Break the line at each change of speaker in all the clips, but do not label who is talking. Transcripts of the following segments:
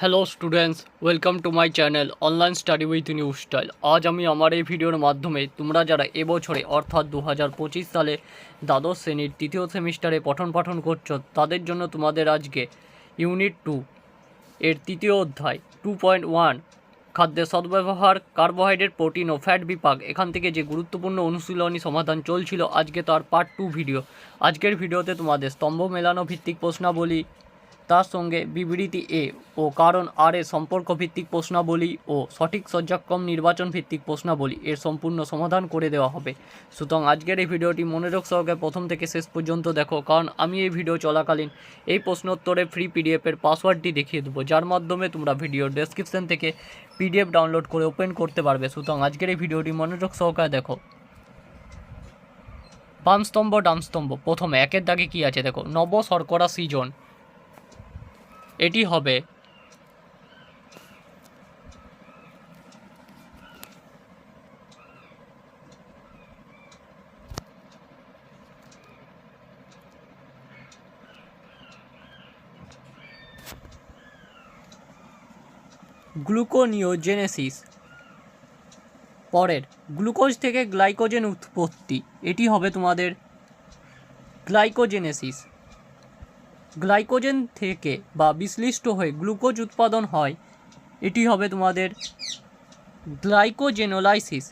Hello students welcome to my channel online study with new style আজ আমি আমার এই ভিডিওর মাধ্যমে তোমরা যারা এবছরে অর্থাৎ দু হাজার পঁচিশ সালে দ্বাদশ শ্রেণির তৃতীয় সেমিস্টারে পঠন পাঠন করছ, তাদের জন্য তোমাদের আজকে ইউনিট টু এর তৃতীয় অধ্যায় টু পয়েন্ট ওয়ান খাদ্যের সদ্ব্যবহার, কার্বোহাইড্রেট, প্রোটিন ও ফ্যাট বিভাগ, এখান থেকে যে গুরুত্বপূর্ণ অনুশীলনী সমাধান চলছিল, আজকে তার পার্ট টু ভিডিও আজকের ভিডিওতে তোমাদের স্তম্ভ মেলানো ভিত্তিক প্রশ্নাবলী তার সঙ্গে বিবৃতি এ ও কারণ আর এ সম্পর্ক ভিত্তিক প্রশ্নাবলী ও সঠিক সজ্জাক্রম নির্বাচন ভিত্তিক প্রশ্নাবলী এর সম্পূর্ণ সমাধান করে দেওয়া হবে। সুতরাং আজকের এই ভিডিওটি মনোযোগ সহকারে প্রথম থেকে শেষ পর্যন্ত দেখো, কারণ আমি এই ভিডিও চলাকালীন এই প্রশ্নোত্তরে ফ্রি পিডিএফের পাসওয়ার্ডটি দেখিয়ে দেবো, যার মাধ্যমে তোমরা ভিডিওর ডেসক্রিপশন থেকে পিডিএফ ডাউনলোড করে ওপেন করতে পারবে। সুতরাং আজকের এই ভিডিওটি মনোযোগ সহকারে দেখো। বাম স্তম্ভ ডান স্তম্ভ প্রথমে একের দাগে কি আছে দেখো, নব শর্করা সৃজন। এটি হবে গ্লুকোনিওজেনেসিস। পরের গ্লুকোজ থেকে গ্লাইকোজেন উৎপত্তি। এটি হবে তোমাদের গ্লাইকোজেনেসিস। গ্লাইকোজেন থেকে বা বিশ্লিষ্ট হয়ে গ্লুকোজ উৎপাদন হয়, এটি হবে তোমাদের গ্লাইকোজেনোলাইসিস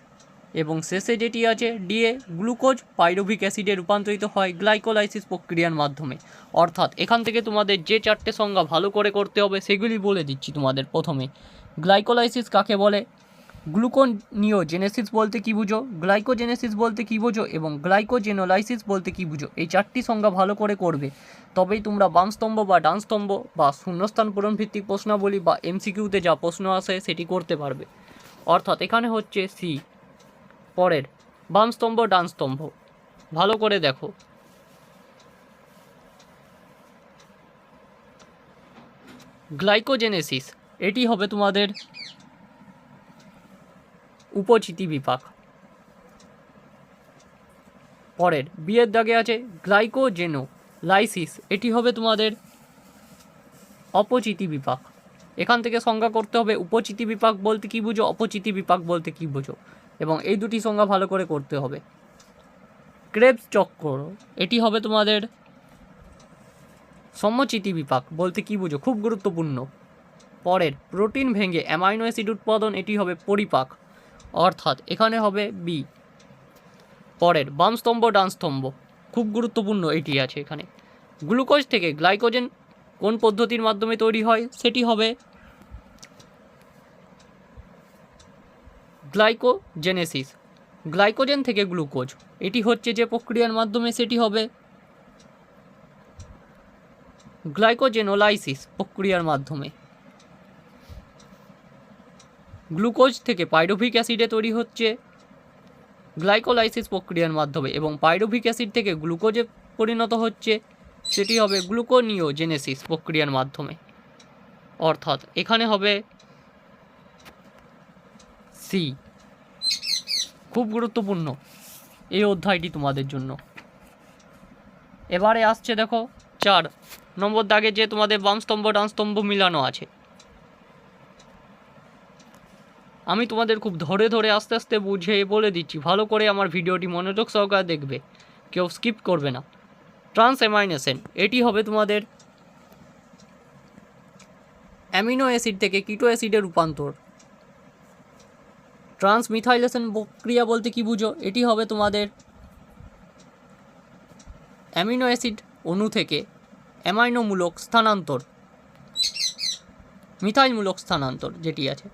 এবং শেষে যেটি আছে ডিএ গ্লুকোজ পাইরোভিক অ্যাসিডে রূপান্তরিত হয় গ্লাইকোলাইসিস প্রক্রিয়ার মাধ্যমে। অর্থাৎ এখান থেকে তোমাদের যে চারটে সংজ্ঞা ভালো করে করতে হবে, সেগুলি বলে দিচ্ছি তোমাদের প্রথমে। গ্লাইকোলাইসিস কাকে বলে? গ্লুকোনিওজেনেসিস বলতে কী বুঝো? গ্লাইকোজেনেসিস বলতে কী বুঝো? এবং গ্লাইকোজেনোলাইসিস বলতে কী বুঝো? এই চারটি সংজ্ঞা ভালো করে করবে। তবেই তোমরা বাম স্তম্ভ বা ডান স্তম্ভ বা শূন্যস্থান পূরণ ভিত্তিক প্রশ্নাবলী বা এমসিকিউতে যা প্রশ্ন আসে সেটি করতে পারবে। অর্থাৎ এখানে হচ্ছে সি পরের বাম স্তম্ভ, ডান স্তম্ভ। ভালো করে দেখো। গ্লাইকোজেনেসিস, এটি হবে তোমাদের উপচিতি বিপাক পরের, বিয়ের দাগে আছে গ্লাইকোজেনো লাইসিস এটি হবে তোমাদের অপচিতি বিপাক এখান থেকে সংজ্ঞা করতে হবে উপচিতি বিপাক বলতে কী বুঝো অপচিতি বিপাক বলতে কী বুঝো। এবং এই দুটি সংজ্ঞা ভালো করে করতে হবে। ক্রেবস চক্র এটি হবে তোমাদের সমচিতি বিপাক বলতে কী বুঝো, খুব গুরুত্বপূর্ণ। পরের, প্রোটিন ভেঙে অ্যামাইনো অ্যাসিড উৎপাদন, এটি হবে পরিপাক। অর্থাৎ এখানে হবে বি পরের, বাম স্তম্ভ, ডান স্তম্ভ। খুব গুরুত্বপূর্ণ এটি আছে এখানে। গ্লুকোজ থেকে গ্লাইকোজেন কোন পদ্ধতির মাধ্যমে তৈরি হয়, সেটি হবে গ্লাইকোজেনেসিস। গ্লাইকোজেন থেকে গ্লুকোজ, এটি হচ্ছে যে প্রক্রিয়ার মাধ্যমে সেটি হবে গ্লাইকোজেনোলাইসিস প্রক্রিয়ার মাধ্যমে। গ্লুকোজ থেকে পাইরুভিক অ্যাসিডে তৈরি হচ্ছে গ্লাইকোলাইসিস প্রক্রিয়ার মাধ্যমে এবং পাইরুভিক অ্যাসিড থেকে গ্লুকোজে পরিণত হচ্ছে, সেটি হবে গ্লুকোনিওজেনেসিস প্রক্রিয়ার মাধ্যমে। অর্থাৎ এখানে হবে সি খুব গুরুত্বপূর্ণ এই অধ্যায়টি তোমাদের জন্য। এবারে আসছে দেখো চার। নম্বর দাগে যে তোমাদের বাম স্তম্ভ ডান স্তম্ভ মিলানো আছে। আমি তোমাদের খুব ধরে ধরে আস্তে আস্তে বুঝে বলে দিচ্ছি। ভালো করে আমার ভিডিওটি মনোযোগ সহকারে দেখবে। কেউ স্কিপ করবে না। ট্রান্স অ্যামাইনেশন এটি হবে তোমাদের অ্যামিনো অ্যাসিড থেকে কিটো অ্যাসিডের রূপান্তর। ট্রান্সমিথাইলেশন প্রক্রিয়া বলতে কি বুঝো? এটি হবে তোমাদের অ্যামিনো অ্যাসিড অণু থেকে অ্যামাইনোমূলক স্থানান্তর। মিথাইলমূলক স্থানান্তর যেটি আছে।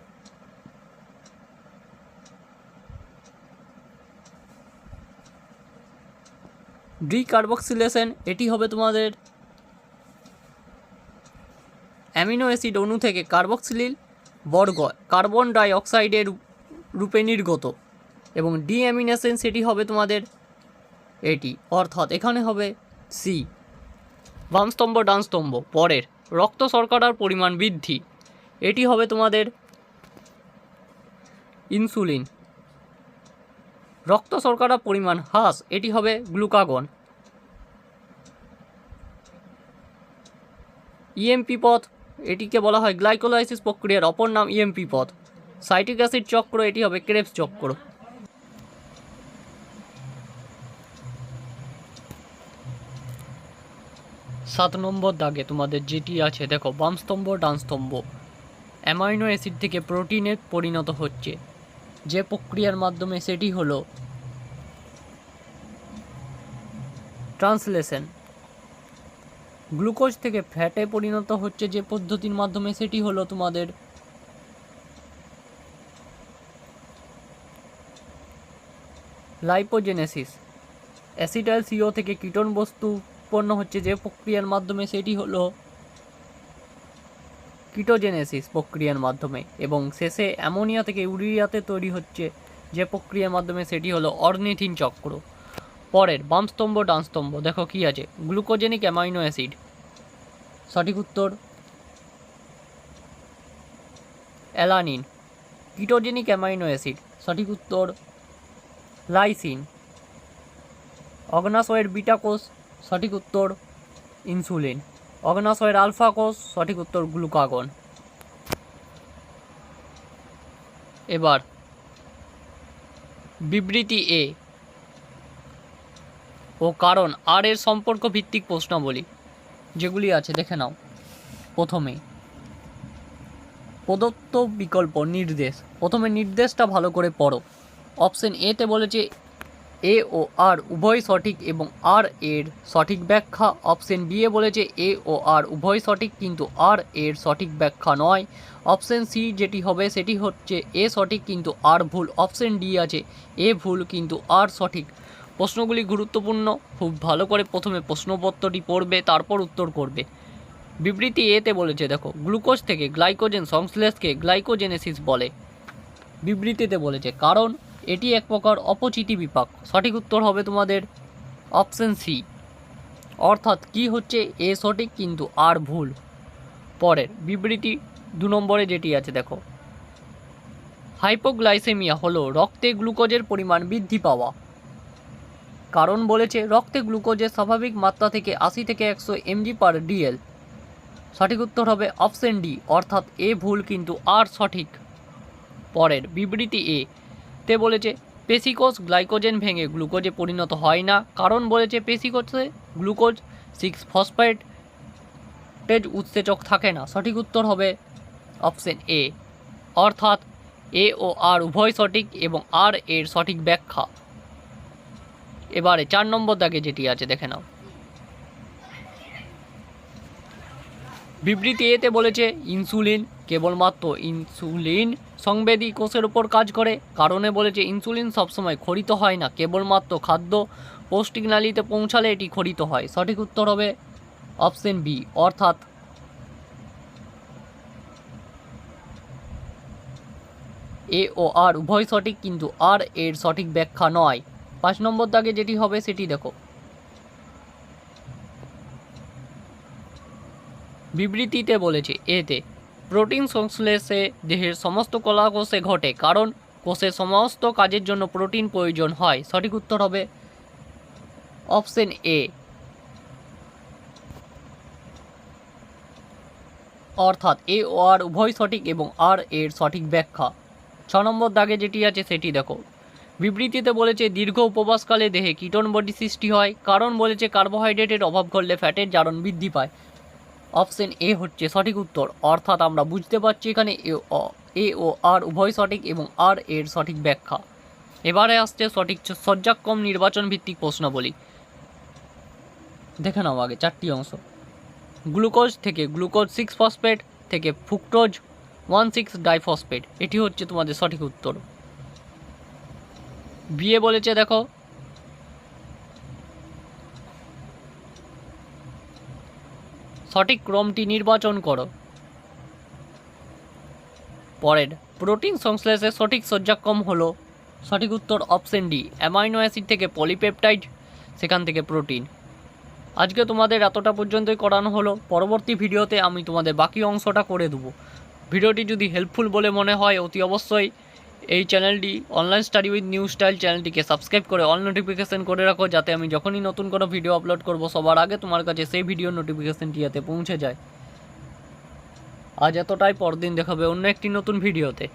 ডিকার্বক্সিলেশন, এটি হবে তোমাদের অ্যামিনো অ্যাসিড অণু থেকে কার্বক্সিলিল বর্গ, কার্বন ডাই অক্সাইডের রূপে নির্গত। এবং ডিঅ্যামিনেশন সেটি হবে তোমাদের এটি, অর্থাৎ এখানে হবে সি। বাম স্তম্ভ, ডান স্তম্ভ, পরের। রক্ত শর্করার পরিমাণ বৃদ্ধি, এটি হবে তোমাদের ইনসুলিন। রক্ত শর্করার পরিমাণ হ্রাস, এটি হবে গ্লুকাগন। ইএমপি পথ, এটিকে বলা হয় গ্লাইকোলাইসিস প্রক্রিয়ার অপর নাম ইএমপি পথ। সাইট্রিক অ্যাসিড চক্র, এটি হবে ক্রেবস চক্র। সাত নম্বর দাগে তোমাদের যেটি আছে, দেখো বাম স্তম্ভ ডান স্তম্ভ অ্যামাইনো অ্যাসিড থেকে প্রোটিনে পরিণত হচ্ছে। যে প্রক্রিয়ার মাধ্যমে সেটি হলো ট্রান্সলেশন। গ্লুকোজ থেকে ফ্যাটে পরিণত হচ্ছে যে পদ্ধতির মাধ্যমে সেটি হলো তোমাদের লাইপোজেনেসিস। অ্যাসিটাইল সিও থেকে কীটন বস্তু উৎপন্ন হচ্ছে যে প্রক্রিয়ার মাধ্যমে সেটি হলো কিটোজেনেসিস প্রক্রিয়ার মাধ্যমে এবং শেষে অ্যামোনিয়া থেকে ইউরিয়াতে তৈরি হচ্ছে যে প্রক্রিয়ার মাধ্যমে সেটি হলো অর্নিথিন চক্র। পরের, বামস্তম্ভ, ডানস্তম্ভ, দেখো কি আছে? Glucogenic amino acid. সঠিক উত্তর? অ্যালানিন। Ketogenic amino acid. সঠিক উত্তর? লাইসিন। অগ্নাশয়ের বিটা কোষ। সঠিক উত্তর? ইনসুলিন। অগ্নাশয়ের আলফা কোষ, সঠিক উত্তর গ্লুকাগন। এবার, বিবৃতি এ ও কারণ আর এর সম্পর্ক ভিত্তিক প্রশ্নাবলী, যেগুলি আছে, দেখে নাও। প্রথমে, প্রদত্ত বিকল্প নির্দেশ। প্রথমে নির্দেশটা ভালো করে পড়ো। অপশন এতে বলেছে এ ও আর উভয় সঠিক এবং আর এর সঠিক ব্যাখ্যা অপশন বি এ বলেছে এ ও আর উভয় সঠিক কিন্তু আর এর সঠিক ব্যাখ্যা নয়। অপশন সি যেটি হবে সেটি হচ্ছে এ সঠিক কিন্তু আর ভুল। অপশন ডি আছে এ ভুল কিন্তু আর সঠিক। প্রশ্নগুলি গুরুত্বপূর্ণ, খুব ভালো করে প্রথমে প্রশ্নপত্রটি পড়বে, তারপর উত্তর করবে। বিবৃতি এতে বলেছে, দেখো, গ্লুকোজ থেকে গ্লাইকোজেন সংশ্লেষকে গ্লাইকোজেনেসিস বলে। বিবৃতিতে বলেছে, কারণ এটি এক প্রকার অপচিতি বিপাক। সঠিক উত্তর হবে তোমাদের অপশন সি। অর্থাৎ কি হচ্ছে এ সঠিক কিন্তু আর ভুল। পরের, বিবৃতি দু নম্বরে যেটি আছে, দেখো। হাইপোগ্লাইসেমিয়া হলো রক্তে গ্লুকোজের পরিমাণ বৃদ্ধি পাওয়া। কারণ বলেছে, রক্তে গ্লুকোজের স্বাভাবিক মাত্রা থেকে আশি থেকে একশো এমজি পার ডিএল। সঠিক উত্তর হবে অপশন ডি, অর্থাৎ এ ভুল কিন্তু আর সঠিক। পরের, বিবৃতি এ। তে বলেছে পেশিকোষ গ্লাইকোজেন ভেঙে গ্লুকোজে পরিণত হয় না। কারণ বলেছে পেশিকোষে গ্লুকোজ সিক্স ফসফেট টেজ উৎসেচক থাকে না। সঠিক উত্তর হবে অপশন এ। অর্থাৎ এ ও আর উভয় সঠিক এবং আর এর সঠিক ব্যাখ্যা। এবারে চার নম্বর দাগে যেটি আছে, দেখে নাও। বিবৃতি এতে বলেছে, ইনসুলিন কেবলমাত্র ইনসুলিন সংবেদী কোষের উপর কাজ করে। কারণে বলেছে ইনসুলিন সবসময় খরিত হয় না। কেবলমাত্র খাদ্য পৌষ্টিক নালীতে পৌঁছালে এটি খরিত হয়। সঠিক উত্তর হবে অপশন বি, অর্থাৎ এ ও আর। উভয় সঠিক, কিন্তু আর এর সঠিক ব্যাখ্যা নয়। পাঁচ নম্বর দাগে যেটি হবে, সেটি দেখো। বিবৃতিতে বলেছে এতে প্রোটিন সংশ্লেষে দেহের সমস্ত কলা কোষে ঘটে, কারণ কোষের সমস্ত কাজের জন্য প্রোটিন প্রয়োজন হয়। সঠিক উত্তর হবে অপশন এ। অর্থাৎ এ ও আর উভয় সঠিক এবং আর এর সঠিক ব্যাখ্যা। ছ নম্বর দাগে যেটি আছে সেটি দেখো। বিবৃতিতে বলেছে, দীর্ঘ উপবাসকালে দেহে কিটন বডি সৃষ্টি হয়, কারণ বলেছে কার্বোহাইড্রেটের অভাব ঘটলে ফ্যাটের জারণ বৃদ্ধি পায়। অপশন এ হচ্ছে সঠিক উত্তর। অর্থাৎ আমরা বুঝতে পারছি এখানে এ এ ও আর উভয় সঠিক এবং আর এর সঠিক ব্যাখ্যা। এবারে আসছে সঠিক সজ্জাক্রম নির্বাচন ভিত্তিক প্রশ্নাবলী। দেখে নাও আগে চারটি অংশ। গ্লুকোজ থেকে গ্লুকোজ সিক্স ফসফেট, থেকে ফুকটোজ ওয়ান সিক্স ডাইফসফেট। এটি হচ্ছে তোমাদের সঠিক উত্তর। বিয়ে বলেছে দেখো সঠিক ক্রমটি নির্বাচন করো। পরের, প্রোটিন সংশ্লেষের সঠিক সজ্জাক্রম হল। সঠিক উত্তর অপশন ডি, অ্যামাইনো অ্যাসিড থেকে পলিপেপটাইড, সেখান থেকে প্রোটিন। আজকে তোমাদের এতটা পর্যন্তই করানো হলো। পরবর্তী ভিডিওতে আমি তোমাদের বাকি অংশটা করে দেবো। ভিডিওটি যদি হেল্পফুল বলে মনে হয়, অতি অবশ্যই এই চ্যানেলটি online study with new style চ্যানেলটিকে সাবস্ক্রাইব করে অল নোটিফিকেশান করে রাখো, যাতে আমি যখনই নতুন কোনো ভিডিও আপলোড করব, সবার আগে তোমার কাছে সেই ভিডিও নোটিফিকেশানটি যাতে পৌঁছে যায়। আজ এতটাই, পরদিন দেখাবে অন্য একটি নতুন ভিডিওতে